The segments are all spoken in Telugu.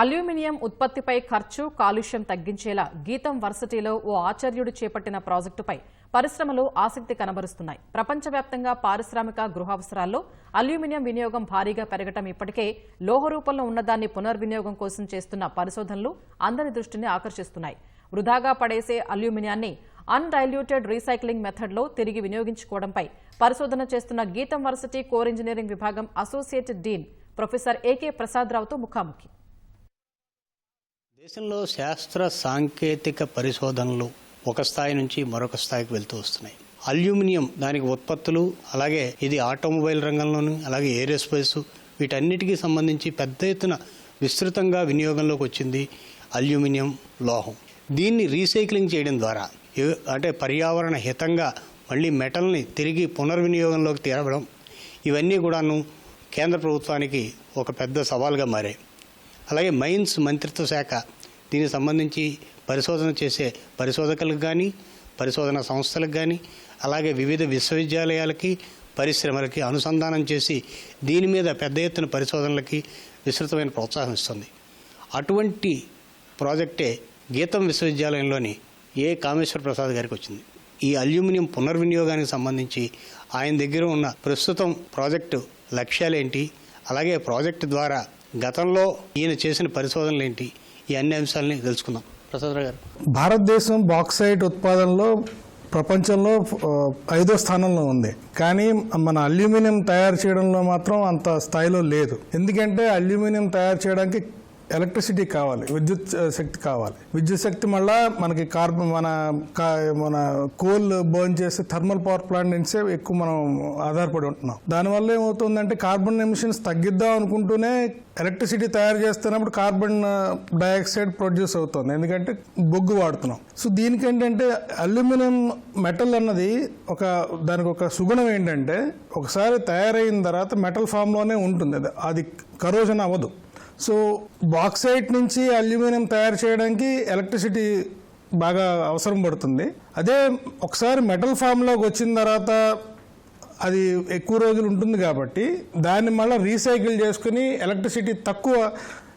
అల్యూమినియం ఉత్పత్తిపై ఖర్చు కాలుష్యం తగ్గించేలా గీతం వర్సిటీలో ఓ ఆచార్యుడు చేపట్టిన ప్రాజెక్టుపై పరిశ్రమలు ఆసక్తి కనబరుస్తున్నాయి. ప్రపంచవ్యాప్తంగా పారిశ్రామిక గృహావసరాల్లో అల్యూమినియం వినియోగం భారీగా పెరగటం ఇప్పటికే లోహ రూపంలో ఉన్నదాన్ని పునర్వినియోగం కోసం చేస్తున్న పరిశోధనలు అందరి దృష్టిని ఆకర్షిస్తున్నాయి. వృధాగా పడేసే అల్యూమినియాన్ని అన్డైల్యూటెడ్ రీసైక్లింగ్ మెథడ్లో తిరిగి వినియోగించుకోవడంపై పరిశోధన చేస్తున్న గీతం వర్సిటీ కోర్ ఇంజనీరింగ్ విభాగం అసోసియేట్ డీన్ ప్రొఫెసర్ ఏకే ప్రసాదరావుతో ముఖాముఖి. దేశంలో శాస్త్ర సాంకేతిక పరిశోధనలు ఒక స్థాయి నుంచి మరొక స్థాయికి వెళ్తూ వస్తున్నాయి. అల్యూమినియం దానికి ఉత్పత్తులు అలాగే ఇది ఆటోమొబైల్ రంగంలోను అలాగే ఏరోస్పేస్ వీటన్నిటికీ సంబంధించి పెద్ద ఎత్తున విస్తృతంగా వినియోగంలోకి వచ్చింది అల్యూమినియం లోహం. దీన్ని రీసైక్లింగ్ చేయడం ద్వారా అంటే పర్యావరణ హితంగా మళ్ళీ మెటల్ని తిరిగి పునర్వినియోగంలోకి తేవడం ఇవన్నీ కూడాను కేంద్ర ప్రభుత్వానికి ఒక పెద్ద సవాల్గా మారాయి. అలాగే మైన్స్ మంత్రిత్వ శాఖ దీనికి సంబంధించి పరిశోధన చేసే పరిశోధకులకు కానీ పరిశోధన సంస్థలకు కానీ అలాగే వివిధ విశ్వవిద్యాలయాలకి పరిశ్రమలకి అనుసంధానం చేసి దీని మీద పెద్ద ఎత్తున పరిశోధనలకి విస్తృతమైన ప్రోత్సాహం ఇస్తుంది. అటువంటి ప్రాజెక్టే గీతం విశ్వవిద్యాలయంలోని ఏ కామేశ్వర ప్రసాద్ గారికి వచ్చింది. ఈ అల్యూమినియం పునర్వినియోగానికి సంబంధించి ఆయన దగ్గర ఉన్న ప్రస్తుతం ప్రాజెక్టు లక్ష్యాలేంటి అలాగే ప్రాజెక్టు ద్వారా గతంలో ఈయన చేసిన పరిశోధనలు ఏంటి ఈ అన్ని అంశాలని తెలుసుకుందాం. ప్రసాదరావు గారు. భారతదేశం బాక్సైట్ ఉత్పాదనలో ప్రపంచంలో ఐదో స్థానంలో ఉంది. కానీ మన అల్యూమినియం తయారు చేయడంలో మాత్రం అంత స్థాయిలో లేదు. ఎందుకంటే అల్యూమినియం తయారు చేయడానికి ఎలక్ట్రిసిటీ కావాలి విద్యుత్ శక్తి కావాలి. విద్యుత్ శక్తి మళ్ళా మనకి కార్బన్ మన కా- మన కోల్ బర్న్ చేసి థర్మల్ పవర్ ప్లాంట్ నుంచే ఎక్కువ మనం ఆధారపడి ఉంటున్నాం. దానివల్ల ఏమవుతుందంటే కార్బన్ ఎమిషన్స్ తగ్గిద్దాం అనుకుంటూనే ఎలక్ట్రిసిటీ తయారు చేస్తున్నప్పుడు కార్బన్ డైఆక్సైడ్ ప్రొడ్యూస్ అవుతుంది. ఎందుకంటే బొగ్గు వాడుతున్నాం. సో దీనికి ఏంటంటే అల్యూమినియం మెటల్ అన్నది ఒక దానికి ఒక సుగుణం ఏంటంటే ఒకసారి తయారైన తర్వాత మెటల్ ఫామ్లోనే ఉంటుంది. అది- అది కరోజన్ అవ్వదు. సో బాక్సైట్ నుంచి అల్యూమినియం తయారు చేయడానికి ఎలక్ట్రిసిటీ బాగా అవసరం పడుతుంది. అదే ఒకసారి మెటల్ ఫామ్లోకి వచ్చిన తర్వాత అది ఎక్కువ రోజులు ఉంటుంది కాబట్టి దాన్ని మళ్ళీ రీసైకిల్ చేసుకుని ఎలక్ట్రిసిటీ తక్కువ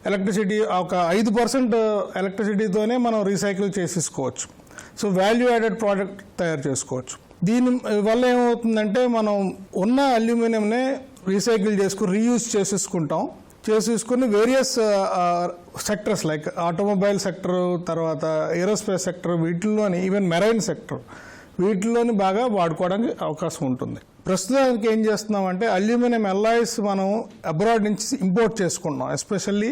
ఎలక్ట్రిసిటీ ఒక ఐదు పర్సెంట్ ఎలక్ట్రిసిటీతోనే మనం రీసైకిల్ చేసేసుకోవచ్చు. సో వాల్యూ యాడెడ్ ప్రోడక్ట్ తయారు చేసుకోవచ్చు. దీని వల్ల ఏమవుతుందంటే మనం ఉన్న అల్యూమినియంనే రీసైకిల్ చేసుకుని రీయూజ్ చేసేసుకుంటాం. చేసేసుకుని various sectors like automobile sector తర్వాత ఏరోస్పేస్ సెక్టర్ వీటిల్లోని ఈవెన్ మెరైన్ సెక్టర్ వీటిలోని బాగా వాడుకోవడానికి అవకాశం ఉంటుంది. ప్రస్తుతానికి ఏం చేస్తున్నామంటే అల్యూమినియం ఎల్లాయిస్ మనం అబ్రాడ్ నుంచి ఇంపోర్ట్ చేసుకుంటున్నాం ఎస్పెషల్లీ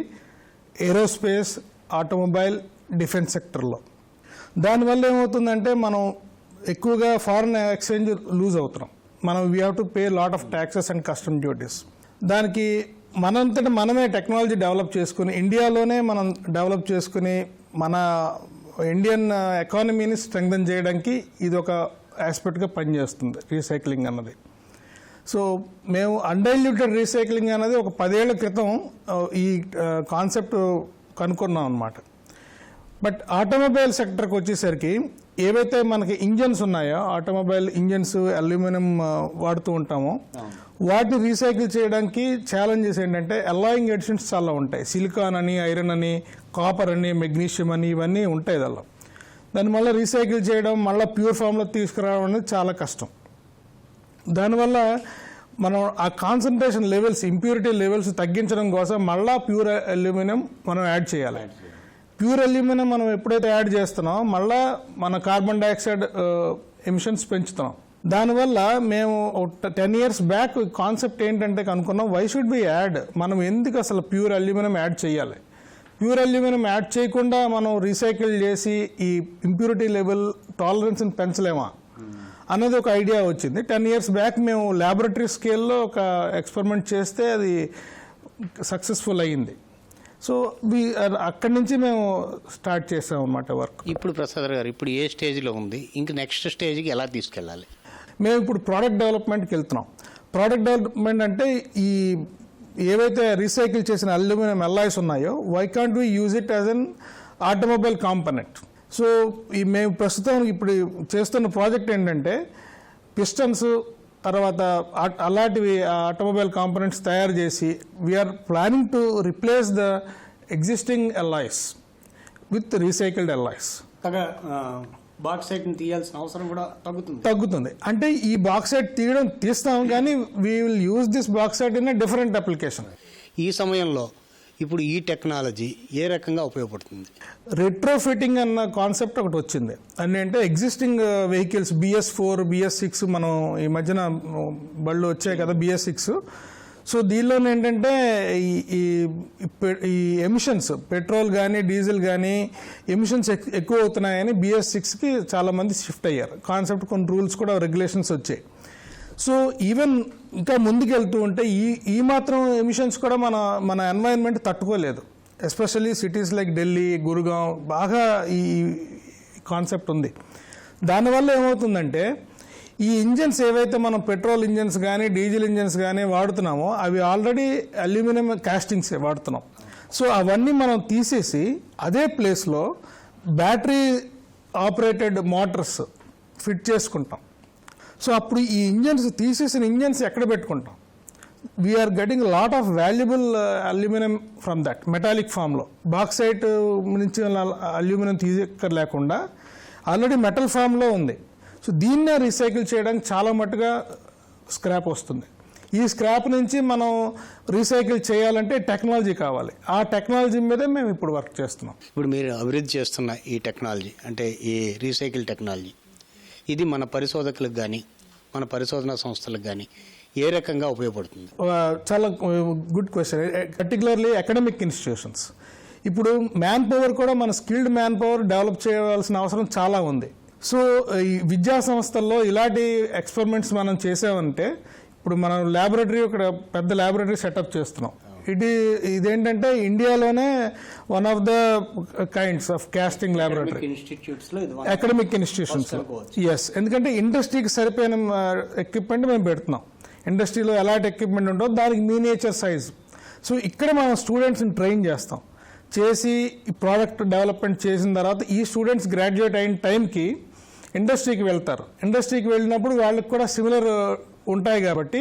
ఏరోస్పేస్ ఆటోమొబైల్ డిఫెన్స్ సెక్టర్లో దానివల్ల ఏమవుతుందంటే మనం ఎక్కువగా ఫారిన్ ఎక్స్చేంజ్ లూజ్ అవుతున్నాం. మనం we have to pay lot of taxes and custom duties దానికి మనంతట మనమే టెక్నాలజీ డెవలప్ చేసుకుని ఇండియాలోనే మనం డెవలప్ చేసుకుని మన ఇండియన్ ఎకానమీని స్ట్రెంగ్థన్ చేయడానికి ఇది ఒక ఆస్పెక్ట్గా పనిచేస్తుంది రీసైక్లింగ్ అన్నది. సో మేము అన్డైల్యూటెడ్ రీసైక్లింగ్ అనేది ఒక పదేళ్ళ క్రితం ఈ కాన్సెప్ట్ కనుక్కున్నాం అనమాట బట్ ఆటోమొబైల్ సెక్టర్కి వచ్చేసరికి ఏవైతే మనకి ఇంజన్స్ ఉన్నాయో ఆటోమొబైల్ ఇంజన్స్ అల్యూమినియం వాడుతూ ఉంటామో వాటిని రీసైకిల్ చేయడానికి ఛాలెంజెస్ ఏంటంటే ఎల్లాయింగ్ ఎడిషన్స్ చాలా ఉంటాయి. సిలికాన్ అని ఐరన్ అని కాపర్ అని మెగ్నీషియం అని ఇవన్నీ ఉంటాయి దానిలో. దాన్ని మళ్ళీ రీసైకిల్ చేయడం మళ్ళీ ప్యూర్ ఫామ్లో తీసుకురావడం అనేది చాలా కష్టం. దానివల్ల మనం ఆ కాన్సన్ట్రేషన్ లెవెల్స్ ఇంప్యూరిటీ లెవెల్స్ తగ్గించడం కోసం మళ్ళీ ప్యూర్ అల్యూమినియం మనం యాడ్ చేయాలి. ప్యూర్ అల్యూమినియం మనం ఎప్పుడైతే యాడ్ చేస్తున్నామో మళ్ళీ మన కార్బన్ డైఆక్సైడ్ ఎమిషన్స్ పెంచుతున్నాం. దానివల్ల మేము టెన్ ఇయర్స్ బ్యాక్ కాన్సెప్ట్ ఏంటంటే కనుక్కున్నాం వై షుడ్ బి యాడ్ మనం ఎందుకు అసలు ప్యూర్ అల్యూమినియం యాడ్ చేయాలి? ప్యూర్ అల్యూమినియం యాడ్ చేయకుండా మనం రీసైకిల్ చేసి ఈ ఇంప్యూరిటీ లెవెల్ టాలరెన్స్ని పెంచలేమా? అన్నది ఒక ఐడియా వచ్చింది. టెన్ ఇయర్స్ బ్యాక్ మేము ల్యాబొరేటరీ స్కేల్లో ఒక ఎక్స్పెరిమెంట్ చేస్తే అది సక్సెస్ఫుల్ అయ్యింది. సో వి అక్కడి నుంచి మేము స్టార్ట్ చేసాం అన్నమాట వర్క్ ఇప్పుడు ప్రసాద్ గారు ఇప్పుడు ఏ స్టేజ్లో ఉంది? ఇంక నెక్స్ట్ స్టేజ్కి ఎలా తీసుకెళ్ళాలి? మేము ఇప్పుడు ప్రోడక్ట్ డెవలప్మెంట్కి వెళ్తున్నాం. ప్రోడక్ట్ డెవలప్మెంట్ అంటే ఈ ఏవైతే రీసైకిల్ చేసిన అల్యూమినియం ఎల్లాయిస్ ఉన్నాయో why can't we use it as an automobile component so ఈ మేము ప్రస్తుతం ఇప్పుడు చేస్తున్న ప్రాజెక్ట్ ఏంటంటే పిస్టన్స్ తర్వాత అలాంటివి ఆటోమొబైల్ కాంపనెంట్స్ తయారు చేసి we're planning to replace the existing alloys with recycled alloys బాక్సైట్ని తీయాల్సిన అవసరం కూడా తగ్గుతుంది. తగ్గుతుంది. అంటే ఈ బాక్సైట్ తీయడం తీస్తాం కానీ we will use this bauxite in different application ఈ సమయంలో ఇప్పుడు ఈ టెక్నాలజీ ఏ రకంగా ఉపయోగపడుతుంది? రెట్రోఫిట్టింగ్ అన్న కాన్సెప్ట్ ఒకటి వచ్చింది. అని అంటే existing vehicles BS four BS six మనం ఈ మధ్యన బళ్ళు వచ్చాయి కదా బిఎస్ సిక్స్ సో దీనిలో ఏంటంటే ఈ- ఈ పె- ఈ ఎమిషన్స్ పెట్రోల్ కానీ డీజిల్ కానీ ఎమిషన్స్ ఎక్కువ అవుతున్నాయని బిఎస్ సిక్స్కి చాలామంది షిఫ్ట్ అయ్యారు. కాన్సెప్ట్ కొన్ని రూల్స్ కూడా రెగ్యులేషన్స్ వచ్చాయి. సో ఈవెన్ ఇంకా ముందుకెళ్తూ ఉంటే ఈ ఈ మాత్రం ఎమిషన్స్ కూడా మన మన ఎన్వైరన్మెంట్ తట్టుకోలేదు. Especially cities like Delhi Gurugram బాగా ఈ కాన్సెప్ట్ ఉంది. దానివల్ల ఏమవుతుందంటే ఈ ఇంజన్స్ ఏవైతే మనం పెట్రోల్ ఇంజన్స్ కానీ డీజిల్ ఇంజన్స్ కానీ వాడుతున్నామో అవి ఆల్రెడీ అల్యూమినియం కాస్టింగ్స్ వాడుతున్నాం. సో అవన్నీ మనం తీసేసి అదే ప్లేస్లో బ్యాటరీ ఆపరేటెడ్ మోటార్స్ ఫిట్ చేసుకుంటాం. సో అప్పుడు ఈ ఇంజన్స్ తీసేసిన ఇంజన్స్ ఎక్కడ పెట్టుకుంటాం? We're getting lot of valuable aluminium from that metallic ఫామ్లో బాక్సైట్ నుంచి అల్యూమినియం తీసుకో లేకుండా ఆల్రెడీ మెటల్ ఫామ్లో ఉంది. సో దీన్నే రీసైకిల్ చేయడానికి చాలా మట్టుగా స్క్రాప్ వస్తుంది. ఈ స్క్రాప్ నుంచి మనం రీసైకిల్ చేయాలంటే టెక్నాలజీ కావాలి. ఆ టెక్నాలజీ మీదే మేము ఇప్పుడు వర్క్ చేస్తున్నాం. ఇప్పుడు మీరు అభివృద్ధి చేస్తున్న ఈ టెక్నాలజీ అంటే ఈ రీసైకిల్ టెక్నాలజీ ఇది మన పరిశోధకులకు కానీ మన పరిశోధనా సంస్థలకు కానీ ఏ రకంగా ఉపయోగపడుతుంది? చాలా good question. Particularly academic institutions ఇప్పుడు మ్యాన్ పవర్ కూడా మన స్కిల్డ్ మ్యాన్ పవర్ డెవలప్ చేయవలసిన అవసరం చాలా ఉంది. సో ఈ విద్యా సంస్థల్లో ఇలాంటి ఎక్స్పెరిమెంట్స్ మనం చేసామంటే ఇప్పుడు మనం ల్యాబొరేటరీ ఇక్కడ పెద్ద ల్యాబొరేటరీ సెటప్ చేస్తున్నాం. ఇది ఇదేంటంటే ఇండియాలోనే one of the kinds of casting laboratory academic institutions yes ఎందుకంటే ఇండస్ట్రీకి సరిపోయిన ఎక్విప్మెంట్ మేము పెడుతున్నాం. ఇండస్ట్రీలో ఎలాంటి ఎక్విప్మెంట్ ఉంటుందో దానికి మీనియేచర్ సైజ్ సో ఇక్కడ మనం స్టూడెంట్స్ని ట్రైన్ చేస్తాం. చేసి ఈ ప్రోడక్ట్ డెవలప్మెంట్ చేసిన తర్వాత ఈ స్టూడెంట్స్ గ్రాడ్యుయేట్ అయిన టైంకి ఇండస్ట్రీకి వెళ్తారు. ఇండస్ట్రీకి వెళ్ళినప్పుడు వాళ్ళకి కూడా సిమిలర్ ఉంటాయి కాబట్టి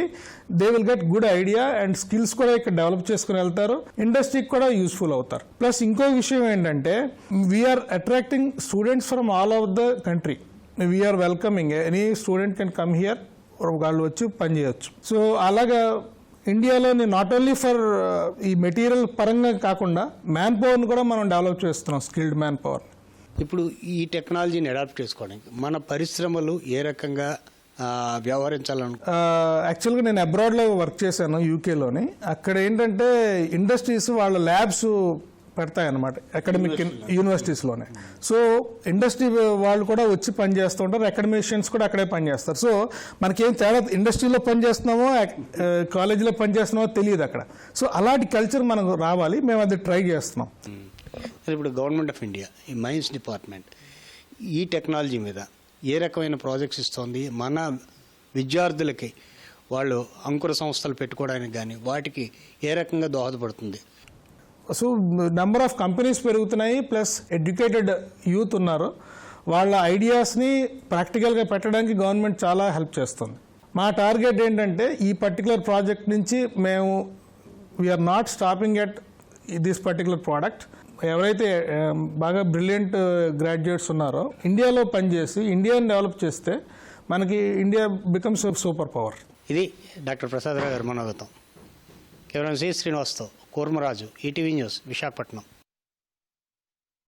they will get good idea and skills కూడా ఇక్కడ డెవలప్ చేసుకుని వెళ్తారు. ఇండస్ట్రీకి కూడా యూస్ఫుల్ అవుతారు. ప్లస్ ఇంకో విషయం ఏంటంటే we are attracting students from all over the country we are welcoming any student can come here వాళ్ళు వచ్చి పని చేయొచ్చు. సో అలాగా ఇండియాలోని నాట్ ఓన్లీ ఫర్ ఈ మెటీరియల్ పరంగా కాకుండా మ్యాన్ పవర్ని కూడా మనం డెవలప్ చేస్తున్నాం స్కిల్డ్ మ్యాన్ పవర్ ఇప్పుడు ఈ టెక్నాలజీని అడాప్ట్ చేసుకోవడానికి మన పరిశ్రమలు ఏ రకంగా వ్యవహరించాలను యాక్చువల్గా నేను అబ్రాడ్లో వర్క్ చేశాను యూకేలోని. అక్కడ ఏంటంటే ఇండస్ట్రీస్ వాళ్ళ ల్యాబ్స్ పెడతాయన్నమాట అకాడమిక్ యూనివర్సిటీస్లోనే. సో ఇండస్ట్రీ వాళ్ళు కూడా వచ్చి పని చేస్తూ ఉంటారు అకాడమిషియన్స్ కూడా అక్కడే పని చేస్తారు. సో మనకేం తేడా ఇండస్ట్రీలో పని చేస్తున్నామో కాలేజీలో పని చేస్తున్నామో తెలియదు అక్కడ. సో అలాంటి కల్చర్ మనకు రావాలి మేము అది ట్రై చేస్తున్నాం. మరి ఇప్పుడు గవర్నమెంట్ ఆఫ్ ఇండియా ఈ మైన్స్ డిపార్ట్మెంట్ ఈ టెక్నాలజీ మీద ఏ రకమైన ప్రాజెక్ట్స్ ఇస్తోంది? మన విద్యార్థులకి వాళ్ళు అంకుర సంస్థలు పెట్టుకోవడానికి కానీ వాటికి ఏ రకంగా దోహదపడుతుంది? సో నెంబర్ ఆఫ్ కంపెనీస్ పెరుగుతున్నాయి ప్లస్ ఎడ్యుకేటెడ్ యూత్ ఉన్నారు. వాళ్ళ ఐడియాస్ని ప్రాక్టికల్గా పెట్టడానికి గవర్నమెంట్ చాలా హెల్ప్ చేస్తుంది. మా టార్గెట్ ఏంటంటే ఈ పర్టికులర్ ప్రాజెక్ట్ నుంచి మేము we are not stopping at this particular product ఎవరైతే బాగా బ్రిలియంట్ గ్రాడ్యుయేట్స్ ఉన్నారో ఇండియాలో పనిచేసి ఇండియాని డెవలప్ చేస్తే మనకి ఇండియా బికమ్స్ సూపర్ పవర్. ఇది డాక్టర్ ప్రసాదరావు గారు మనోగతం. కేవలం శ్రీ శ్రీనివాస్తో కూర్మరాజు ఈటీవీ న్యూస్ విశాఖపట్నం.